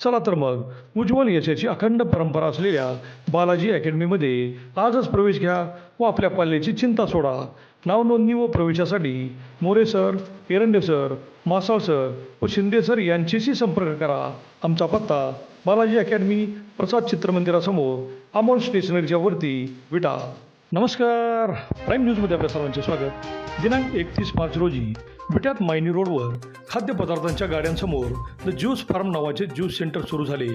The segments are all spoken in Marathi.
चला तर मग उज्ज्वल यशाची अखंड परंपरा असलेल्या बालाजी अकॅडमीमध्ये आजच प्रवेश घ्या व आपल्या पाल्याची चिंता सोडा. नावनोंदणी व प्रवेशासाठी More sir Erande sir Masal sir व शिंदे सर यांच्याशी संपर्क करा. आमचा पत्ता बालाजी अकॅडमी प्रसाद चित्रमंदिरासमोर अमोल स्टेशनरीच्या वरती विटा. नमस्कार. प्राईम न्यूजमध्ये आपल्या सर्वांचे स्वागत. दिनांक एकतीस मार्च रोजी विट्यात मायनी रोडवर खाद्यपदार्थांच्या गाड्यांसमोर द ज्यूस फार्म नावाचे ज्यूस सेंटर सुरू झाले.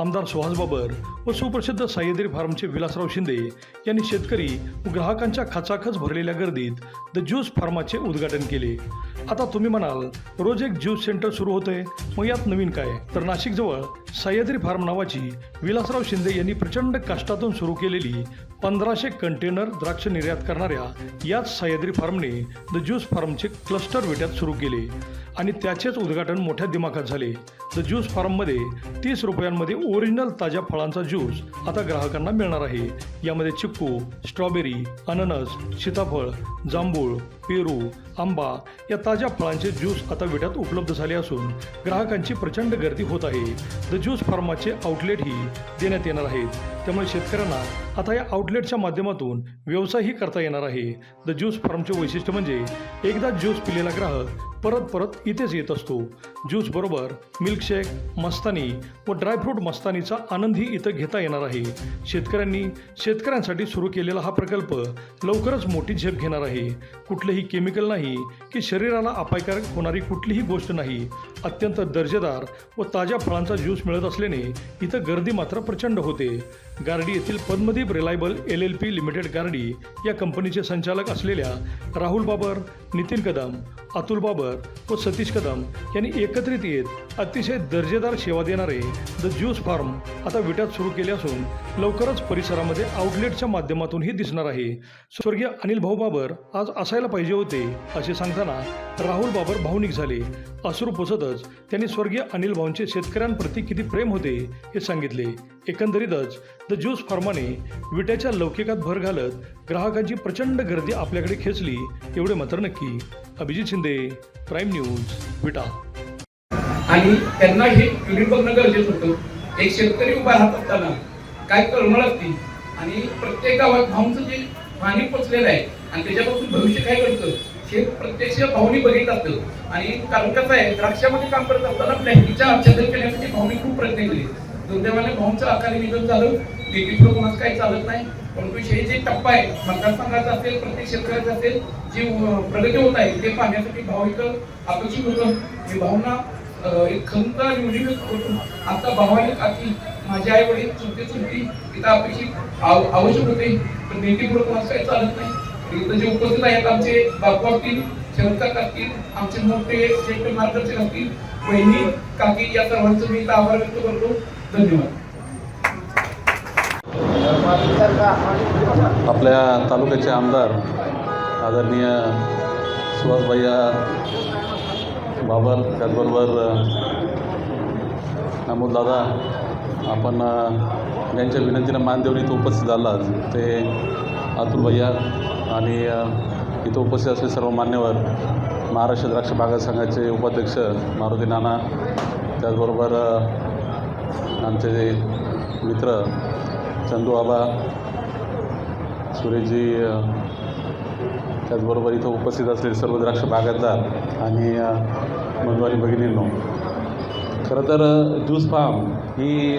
आमदार सुहास बाबर व सुप्रसिद्ध सह्याद्री फार्मचे विलासराव शिंदे यांनी शेतकरी व ग्राहकांच्या खचाखच भरलेल्या गर्दीत द ज्यूस फार्माचे उद्घाटन केले. आता तुम्ही म्हणाल रोज एक ज्यूस सेंटर सुरू होतंय? मग यात नवीन काय? तर नाशिकजवळ सह्याद्री फार्म नावाची विलासराव शिंदे यांनी प्रचंड कष्टातून सुरू केलेली पंधराशे कंटेनर द्राक्ष निर्यात करणाऱ्या याच सह्याद्री फार्मने द ज्यूस फार्मचे क्लस्टर विट्यात सुरू केले आणि त्याचेच उद्घाटन मोठ्या दिमाखात झाले. द ज्यूस फार्ममध्ये तीस रुपयांमध्ये ओरिजिनल ताज्या फळांचा ज्यूस आता ग्राहकांना मिळणार आहे. यामध्ये चिक्कू स्ट्रॉबेरी अननस सीताफळ जांभूळ पेरू आंबा या ताज्या फळांचे ज्यूस आता विट्यात उपलब्ध झाले असून ग्राहकांची प्रचंड गर्दी होत आहे. द ज्यूस फार्माचे आउटलेटही देण्यात येणार आहेत त्यामुळे शेतकऱ्यांना आता या आउटलेटच्या माध्यमातून व्यवसायही करता येणार आहे. द ज्यूस फार्मचे वैशिष्ट्य म्हणजे एकदा ज्यूस पिलेला ग्राहक परत परत इथेच येत असतो. ज्यूस बरोबर मिल्कशेक मस्तानी व ड्रायफ्रूट मस्तानीचा आनंदही इथं घेता येणार आहे. शेतकऱ्यांनी शेतकऱ्यांसाठी सुरू केलेला हा प्रकल्प लवकरच मोठी झेप घेणार आहे. कुठलेही केमिकल नाही की शरीराला अपायकारक होणारी कुठलीही गोष्ट नाही. अत्यंत दर्जेदार व ताज्या फळांचा ज्यूस मिळत असल्याने इथं गर्दी मात्र प्रचंड होते. गार्डी येथील Padmadeep reliable L L P limited Gardi या कंपनीचे संचालक असलेल्या राहुल बाबर नितीन कदम अतुल बाबर व सतीश कदम यांनी एकत्रित येत अतिशय दर्जेदार सेवा देणारे द ज्यूस फार्म आता विट्यात सुरू केले असून लवकरच परिसरामध्ये आउटलेटच्या माध्यमातूनही दिसणार आहे. स्वर्गीय अनिल भाऊ बाबर आज असायला पाहिजे होते असे सांगताना राहुल बाबर भावनिक झाले. अश्रू पोसतच त्यांनी स्वर्गीय अनिल भाऊंचे शेतकऱ्यांप्रती किती प्रेम होते हे सांगितले. एकंदरीतच द ज्यूस फॉर्माने विट्याच्या लौकिकात भर घालत ग्राहकांची प्रचंड गर्दी आपल्याकडे खेचली एवढे मात्र नक्की. Abhijit Shinde prime news Vita. आणि त्यांना हे युनिट बघणं गरजेचं होतं. एक शेतकरी उभा राहत असताना काय कळमळ असतील? आणि प्रत्येक गावात भाऊंचं जे पाणी पोचलेलं आहे आणि त्याच्यापासून भविष्य काय घडतं? हे प्रत्यक्ष भाऊनी बघितलं असतं. आणि कारण कसं आहे द्राक्षामध्ये काम करत असताना प्लॅस्टिकच्या आच्छादन केल्यासाठी भाऊनी खूप प्रयत्न केले. दुर्दैवाने भाऊंचं अकाली निधन झालं. लेखी पुढे कोणाचं काही चालत नाही. परंतु हे जे टप्पा आहे मतदारसंघाचा असेल प्रत्येक शेतकऱ्याचा असेल जे प्रगती होत आहे ते पाहण्यासाठी भाऊ इथं अपेक्षित होतं. मी भाऊंना एक खंत आणि होतो आता भावाने काकी माझे आई वडील चुलते चुलती इथं अपेक्षित आवश्यक होते. पण नेते पुढे कोणाचं काही चालत नाही. इथं जे उपस्थित आहेत आमचे बापू असतील शरद असतील आमचे मोठे ज्येष्ठ मार्गदर्शक असतील बहिणी काकी या सर्वांचं मी इथं आभार व्यक्त करतो. धन्यवाद. आपल्या तालुक्याचे आमदार आदरणीय सुहासभैया बाबर त्याचबरोबर दादा आपण ज्यांच्या विनंतीला मान देऊन इथं उपस्थित झाला ते अतुल भैया आणि इथं उपस्थित असलेले सर्व मान्यवर महाराष्ट्र द्राक्ष बागा संघाचे उपाध्यक्ष मारुती नाना त्याचबरोबर आमचे जे मित्र चंदू आबा सुरेशजी त्याचबरोबर इथं उपस्थित असलेले सर्व द्राक्ष बागायतदार आणि अ, मधुवारी भगिनींनो खरं तर ज्यूस फार्म ही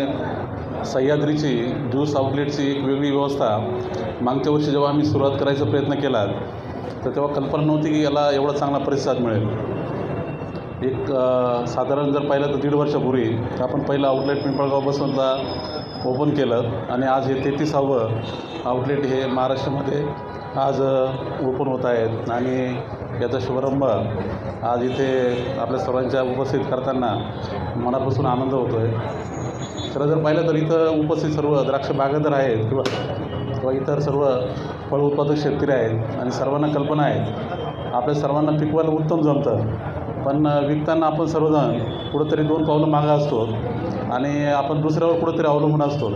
सह्याद्रीची ज्यूस आउटलेटची एक वेगळी व्यवस्था. मागच्या वर्षी जेव्हा आम्ही सुरुवात करायचा प्रयत्न केला तर तेव्हा कल्पना नव्हती की याला एवढा चांगला प्रतिसाद मिळेल. एक साधारण जर पाहिलं तर दीड वर्षापूर्वी आपण पहिलं आउटलेट पिंपळगाव बसवंतला ओपन केलं आणि आज हे तेहतीसावं आउटलेट हे महाराष्ट्रामध्ये आज ओपन होत आहेत. आणि याचा शुभारंभ आज इथे आपल्या सर्वांच्या उपस्थित करताना मनापासून आनंद होतो आहे खरं जर पाहिलं तर इथं उपस्थित सर्व द्राक्ष बागायतदार आहेत किंवा किंवा इतर सर्व फळ उत्पादक शेतकरी आहेत आणि सर्वांना कल्पना आहेत आपल्या सर्वांना पिकवायला उत्तम जमतं. पण विकताना आपण सर्वजण कुठंतरी दोन पावलं मागं असतो आणि आपण दुसऱ्यावर कुठंतरी अवलंबून असतो.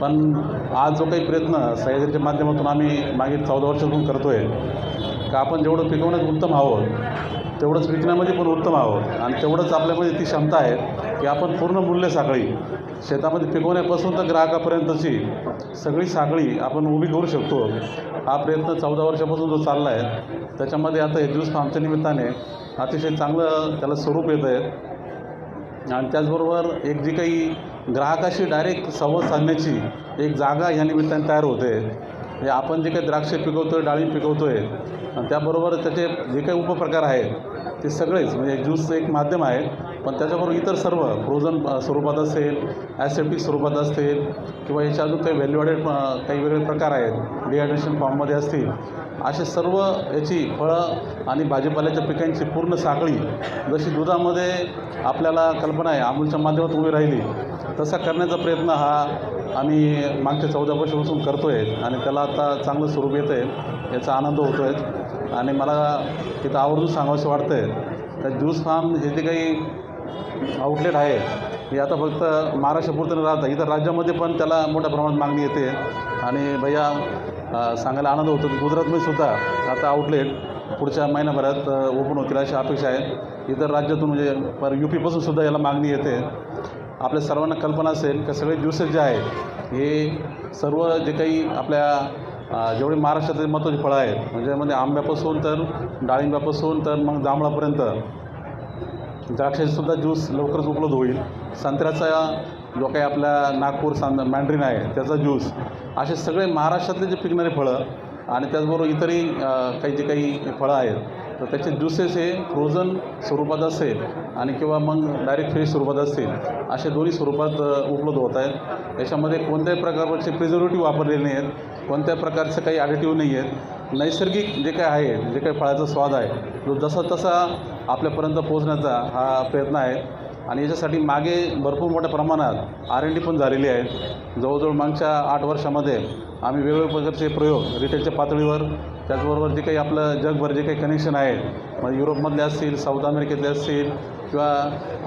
पण आज जो काही प्रयत्न सह्याद्रीच्या माध्यमातून आम्ही मागील चौदा वर्षातून करतो आहे का आपण जेवढं पिकवण्यात उत्तम आहोत तेवढंच विकण्यामध्ये पण उत्तम आहोत आणि तेवढंच आपल्यामध्ये ती क्षमता आहे. की आपण पूर्ण मूल्य साखळी शेतामध्ये पिकवण्यापासून तर ग्राहकापर्यंतची सगळी साखळी आपण उभी करू शकतो. हा प्रयत्न चौदा वर्षापासून जो चालला आहे त्याच्यामध्ये आता हे दिवस आमच्या निमित्ताने अतिशय चांगलं त्याला स्वरूप येतं आहे. आणि त्याचबरोबर एक जी काही ग्राहकाशी डायरेक्ट संवाद साधण्याची एक जागा या निमित्ताने तयार होते. हे आपण जे काही द्राक्षे पिकवतो आहे डाळिंब पिकवतो आहे आणि त्याबरोबर त्याचे जे काही उपप्रकार आहेत ते सगळेच म्हणजे ज्यूसचं एक माध्यम आहे पण त्याच्याबरोबर इतर सर्व फ्रोझन स्वरूपात असेल ॲसेप्टिक स्वरूपात असतील किंवा याच्या अजून काही व्हॅल्युएडेड काही वेगळे प्रकार आहेत डिहायड्रेशन फॉर्ममध्ये असतील असे सर्व याची फळं आणि भाजीपाल्याच्या पिकांची पूर्ण साखळी जशी दुधामध्ये आपल्याला कल्पना आहे अमूलच्या माध्यमातून उभी राहिली तसा करण्याचा प्रयत्न हा आम्ही मागच्या चौदा वर्षापासून करतो आहे आणि त्याला आता चांगलं स्वरूप येतं आहे याचा आनंद होतो आहे आणि मला तिथं आवर्जून सांगावंसं वाटतं आहे तर ज्यूस फार्म हे जे काही आउटलेट आहे हे आता फक्त महाराष्ट्रापुरतं न राहतं. इतर राज्यामध्ये पण त्याला मोठ्या प्रमाणात मागणी येते. आणि भैया सांगायला आनंद होतो की गुजरातमध्ये सुद्धा आता आउटलेट पुढच्या महिन्याभरात ओपन होतील अशी अपेक्षा आहे. इतर राज्यातून म्हणजे पर यू पीपासून सुद्धा याला मागणी येते. आपल्या सर्वांना कल्पना असेल का सगळे ज्युसेस जे आहेत हे सर्व जे काही आपल्या जेवढे महाराष्ट्रातले महत्त्वाची फळं आहेत म्हणजे म्हणजे आंब्यापासून तर डाळिंब्यापासून तर मग जांभळापर्यंत द्राक्षाचीसुद्धा ज्यूस लवकरच उपलब्ध होईल. संत्र्याचा जो काही आपल्या नागपूर सांद मँड्रीन आहे त्याचा ज्यूस असे सगळे महाराष्ट्रातले जे पिकणारे फळं आणि त्याचबरोबर इतरही काही जे काही फळं आहेत तर त्याचे ज्युसेस हे फ्रोझन स्वरूपात असेल आणि किंवा मग डायरेक्ट फ्रेश स्वरूपात असतील असे दोन्ही स्वरूपात उपलब्ध होत आहेत. याच्यामध्ये कोणत्याही प्रकारचे प्रिझर्वेटिव्ह वापरलेले नाही कोणत्या प्रकारचं काही ॲडिटिव्ह नाही आहेत. नैसर्गिक जे काही आहे जे काही फळाचा स्वाद आहे तो जसा तसा आपल्यापर्यंत पोहोचण्याचा हा प्रयत्न आहे. आणि याच्यासाठी मागे भरपूर मोठ्या प्रमाणात आर एन डी पण झालेली आहे. जवळजवळ मागच्या आठ वर्षामध्ये आम्ही वेगवेगळ्या प्रकारचे प्रयोग रिटेलच्या पातळीवर त्याचबरोबर जे काही आपलं जगभर जे काही कनेक्शन आहे मग युरोपमधले असतील साऊथ अमेरिकेतले असतील किंवा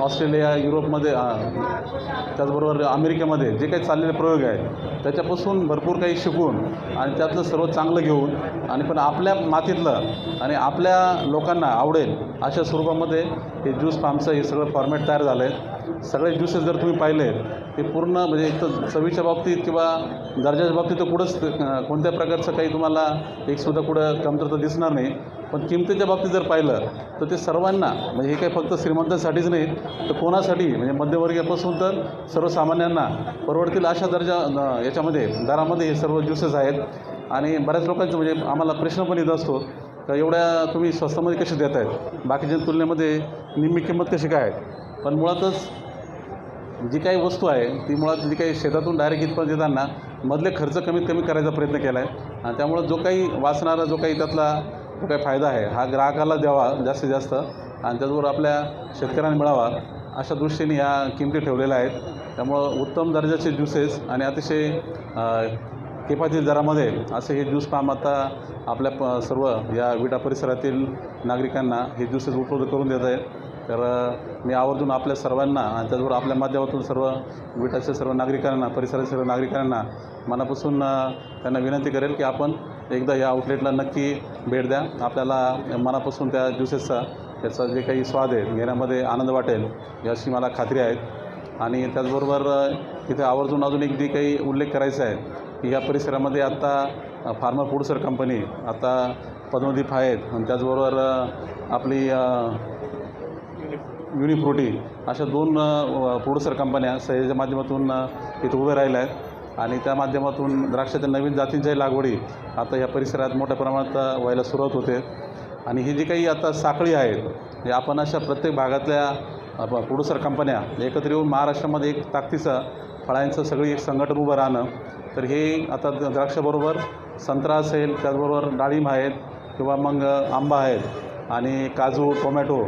ऑस्ट्रेलिया युरोपमध्ये त्याचबरोबर अमेरिकेमध्ये जे काही चाललेले प्रयोग आहेत त्याच्यापासून भरपूर काही शिकून आणि त्यातलं सर्व चांगलं घेऊन आणि पण आपल्या मातीतलं आणि आपल्या लोकांना आवडेल अशा स्वरूपामध्ये हे ज्यूस फार्मचं हे सगळं फॉर्मॅट तयार झालं आहे सगळे ज्यूसेस जर तुम्ही पाहिले ते पूर्ण म्हणजे एक तर चवीच्या बाबतीत किंवा दर्जाच्या बाबतीत तर कुठंच कोणत्या प्रकारचं काही तुम्हाला एकसुद्धा कुठं कमतरता दिसणार नाही. पण किमतीच्या बाबतीत जर पाहिलं तर ते सर्वांना म्हणजे हे काही फक्त श्रीमंतांसाठीच नाही तर कोणासाठी? म्हणजे मध्यमवर्गीयापासून तर सर्वसामान्यांना परवडतील अशा दर्जा याच्यामध्ये दरामध्ये हे सर्व ज्युसेस आहेत. आणि बऱ्याच लोकांचं म्हणजे आम्हाला प्रश्न पण येत असतो तर एवढ्या तुम्ही स्वस्तामध्ये कसे देत आहेत बाकीच्या तुलनेमध्ये निम्मी किंमत कशी काय आहे? पण मुळातच जी काही वस्तू आहे ती मुळात जी काही शेतातून डायरेक्ट इथपर्यंत येताना मधले खर्च कमीत कमी करायचा प्रयत्न केला आहे आणि त्यामुळं जो काही वाचणारा जो काही त्यातला जो काही फायदा आहे? हा ग्राहकाला द्यावा जास्तीत जास्त आणि त्याचबरोबर आपल्या शेतकऱ्यांना मिळावा अशा दृष्टीने या किमती ठेवलेल्या आहेत. त्यामुळं उत्तम दर्जाचे ज्युसेस आणि अतिशय किफायतील दरामध्ये असे हे ज्यूस फार्म आता आपल्या प सर्व या विटा परिसरातील नागरिकांना हे ज्युसेस उपलब्ध करून देत आहेत तर मी आवर्जून आपल्या सर्वांना आणि त्याचबरोबर आपल्या माध्यमातून सर्व विटाच्या सर्व नागरिकांना परिसराच्या सर्व नागरिकांना मनापासून त्यांना विनंती करेल की आपण एकदा या आउटलेटला नक्की भेट द्या. आपल्याला मनापासून त्या ज्युसेसचा त्याचा जे काही स्वाद आहे घेण्यामध्ये आनंद वाटेल याची मला खात्री आहे. आणि त्याचबरोबर तिथे इथे आवर्जून अजून एक जे काही उल्लेख करायचा आहे की या परिसरामध्ये आत्ता फार्मर फूडसर कंपनी आता पद्मदीप आहेत. आणि त्याचबरोबर आपली युनिफ्रुटी अशा दोन प्रोड्युसर कंपन्या सह्याच्या माध्यमातून इथं उभे राहिल्या आहेत. आणि त्या माध्यमातून द्राक्षाच्या नवीन जातींच्याही लागवडी आता या परिसरात मोठ्या प्रमाणात व्हायला सुरुवात होते. आणि ही जी काही आता साखळी आहेत हे आपण अशा प्रत्येक भागातल्या प्रोड्युसर कंपन्या एकत्र येऊन महाराष्ट्रामध्ये एक ताकदीचं फळांचं सगळी एक संघटन उभं राहणं तर हे आता द- द्राक्षाबरोबर संत्रा असेल त्याचबरोबर डाळिंब आहेत किंवा मग आंबा आहेत. आणि काजू टोमॅटो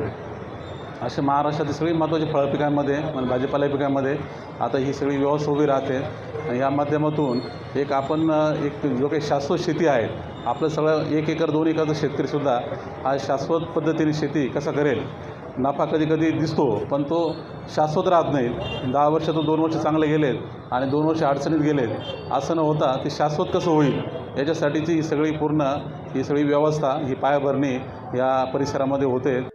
असे महाराष्ट्रातील सगळी महत्त्वाची फळ पिकांमध्ये म्हणजे भाजीपाला पिकांमध्ये आता ही सगळी व्यवस्था उभी राहते. या माध्यमातून एक आपण एक जो काही शाश्वत शेती आहे आपलं सगळं एक एकर दोन एकरचं शेतकरीसुद्धा आज शाश्वत पद्धतीने शेती कसा करेल? नफा कधी कधी दिसतो पण तो शाश्वत राहत नाही. दहा वर्षातून दोन वर्ष चांगले गेलेत आणि दोन वर्ष अडचणीत गेलेत. असं न होता ते शाश्वत कसं होईल? याच्यासाठीची ही सगळी पूर्ण ही सगळी व्यवस्था ही पायाभरणी या परिसरामध्ये होते.